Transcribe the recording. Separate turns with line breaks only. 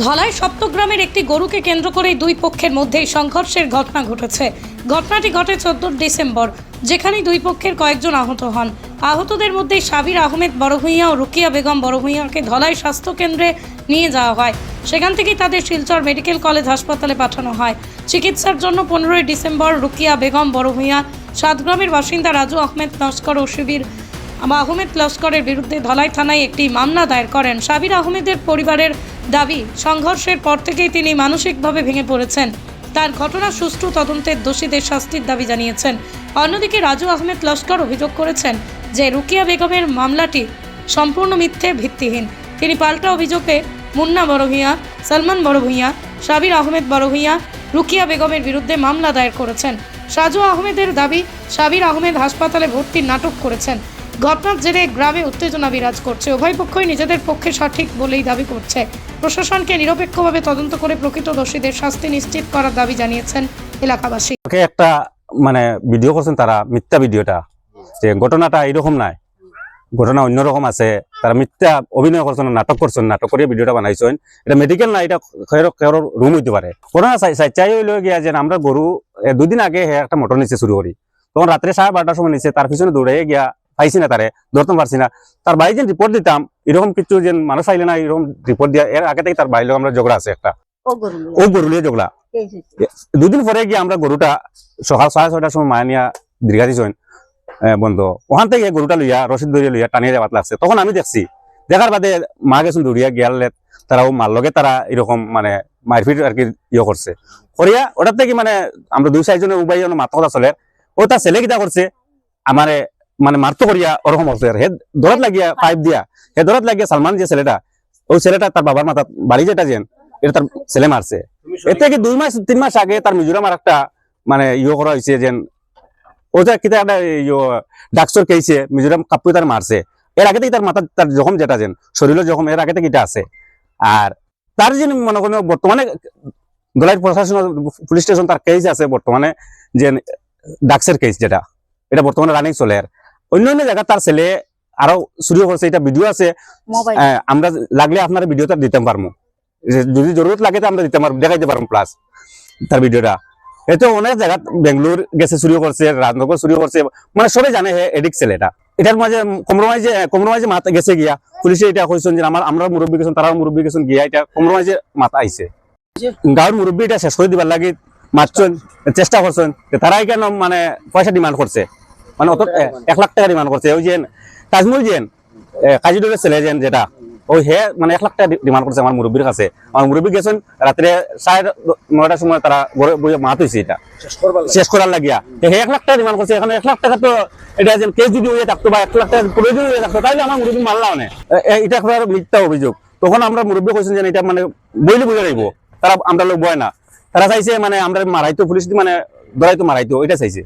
ধলাই সপ্তগ্রামের একটি গরুকে কেন্দ্র করে দুই পক্ষের মধ্যেই সংঘর্ষের ঘটনা ঘটেছে। ঘটনাটি ঘটে চোদ্দ ডিসেম্বর যেখানে দুই পক্ষের কয়েকজন আহত হন। আহতদের মধ্যে সাবির আহমেদ বড়ভূঁইয়া ও রুকিয়া বেগম বড়ভূঁইয়াকে ধলাই স্বাস্থ্যকেন্দ্রে নিয়ে যাওয়া হয়। সেখান থেকেই তাদের শিলচর মেডিকেল কলেজ হাসপাতালে পাঠানো হয়। চিকিৎসার জন্য পনেরোই ডিসেম্বর রুকিয়া বেগম বড়ভূঁইয়া, সাতগ্রামের বাসিন্দা রাজু আহমেদ নস্কর ও শিবির আহমেদ লস্করের বিরুদ্ধে ধলাই থানায় একটি মামলা দায়ের করেন। সাবির আহমেদের পরিবারের দাবি, সংঘর্ষের পর থেকেই তিনি মানসিকভাবে ভেঙে পড়েছেন। তার ঘটনা সুষ্ঠু তদন্তের দোষীদের শাস্তির দাবি জানিয়েছেন। অন্যদিকে রাজু আহমেদ লস্কর অভিযোগ করেছেন যে, রুকিয়া বেগমের মামলাটি সম্পূর্ণ মিথ্যে, ভিত্তিহীন। তিনি পাল্টা অভিযোগে মুন্না বড়ভূঁইয়া সলমান বড়ভূঁইয়া সাবির আহমেদ বড়ভূঁইয়া রুকিয়া বেগমের বিরুদ্ধে মামলা দায়ের করেছেন। সাজু আহমেদের দাবি, সাবির আহমেদ হাসপাতালে ভর্তির নাটক করেছেন। ঘটনার জেরে গ্রামে উত্তেজনা বিরাজ করছে। উভয় পক্ষই নিজেদের পক্ষে সঠিক বলেই দাবি করছে। প্রশাসনকে নিরপেক্ষভাবে তদন্ত করে প্রকৃত দোষীদের শাস্তি নিশ্চিত করার দাবি জানিয়েছেন এলাকাবাসী।
একটা মানে ভিডিও করছেন তারা, মিথ্যা ভিডিওটা। যে ঘটনাটা এরকম নাই। ঘটনা অন্যরকম আছে। তারা মিথ্যা অভিনয় করছেন, নাটক করছেন, নাটক করে ভিডিওটা বানাইছেন। এটা মেডিকেল না, এটা কারোর রুম হইতে পারে। ঘটনা চাই হইল গিয়া যে আমরা গরু দুদিন আগে একটা মোটর নিচে শুরু করি। তখন রাত্রে সাড়ে বারোটার সময় নিচে তার পিছনে দৌড়ে গিয়া পাইছি না তারে ধরতে পারছি না। তার বাড়ি যে রিপোর্ট দিতাম এরকম কিছু যে মানুষ আইলে না এরকম রিপোর্ট দিয়া এর আগে থেকে তার বাড়ির লোক আমরা ঝগড়া আছে একটা।
ও গরু
ও গরু লিয়ে ঝগড়া দুদিন পরে গিয়ে আমরা গরুটা সকাল সাড়ে ছয়টার সময় মায়া নিয়া দীর্ঘা দিছেন বন্ধ। ওখান থেকে গরুটা লইয়া রসিদ ধরিয়া লইয়া টানিয়ে যাওয়াত লাগছে তখন আমি দেখছি দেখার বাদে মা গেছেন দৌড়িয়া গিয়ালে তারা ও মার লগে তারা এরকম মানে মারপিট আর কি ইয়ে করছে করিয়া ওটার থেকে মানে আমরা দুই চারজনের উবাই মাথা কথা চলে। ও তার ছেলে কিটা করছে আমারে মানে মারতো করিয়া ওরকম আর। হে দরদ লাগিয়া পাইপ দিয়া হে দরদ লাগিয়া সালমান যে ছেলেটা ওই ছেলেটা তার বাবার মাথা বাড়ি যেটা যেন এটা তার ছেলে মারছে। এর থেকে দুই মাস তিন মাস আগে তার মিজোরাম আর একটা মানে ইয়ে করা হয়েছে যে ওটা কিতা একটা ইয়ে ডাক্তার কেছে মিজোরাম কাপু তার মারছে। এর আগে থেকে তার মাথা তার জখম যেটা যেন শরীরের জখম এর আগে থেকে এটা আছে। আর তার যে মনে করেন বর্তমানে দোলাই প্রশাসন পুলিশ স্টেশন তার কেস আছে বর্তমানে যে ডাক্সের কেস যেটা। এটা বর্তমানে রানিং চলে আর। অন্য অন্য জায়গা তার ছেলে আরও শুরু করছে এটা ভিডিও আছে। আমরা লাগলে আপনার ভিডিওটা দিতে পারব যদি জরুরত লাগে তো আমরা দিতে পারব দেখাইতে পারব প্লাস তার ভিডিওটা এতে অনেক জায়গা বেঙ্গালোর গেছে চুরি করছে রাজনগর চুরি করছে মানে সবাই জানে হে এডিক ছেলে এটা। এটার মাঝে কম্প্রোমাইজে কম্প্রোমাইজে মাথা গেছে গিয়া। পুলিশে এটা কইছেন যে আমার আমরা মুরব্বী গেছেন তারাও মুরব্বী গেছেন গিয়া। এটা কম্প্রোমাইজে মাথা আইছে গাঁৱৰ মুৰব্বী এটা শেষ কৰি দিবার লাগি। মাতছেন চেষ্টা করছেন যে তারাই কেন মানে পয়সা ডিমান্ড করছে মানে অত এক লাখ টাকা ডিমান্ড করছে। ওই যে তাজমুল যেন কাজিডুরের ছেলে যেন যেটা ওই হে মানে এক লাখ টাকা ডিমান্ড করছে আমার মুরব্বীর কাছে। আমার মুরব্বী গেছেন রাত্রে সাড়ে নয়টার সময় তারা ঘরে বইয়ে মাত হয়েছে এটা। শেষ করার লাগিয়া। হে এক লাখ টাকা ডিমান্ড করছে এখানে এক লাখ টাকা তো এটা যেন কেস যদি হয়ে থাকতো বা এক লাখ টাকা প্রয়োজন হয়ে থাকতো তাহলে আমার মুরব্বী মারলাও না। এটা একটা মিথ্যা অভিযোগ। তখন আমরা মুরব্বী কইছেন যে এটা মানে বইলে বুঝে রাখব তারা আমরা লোক বয় না। তারা চাইছে মানে আমরা মারাইতো পুলিশ মানে ধরাইতো মারাইতো এটা চাইছে।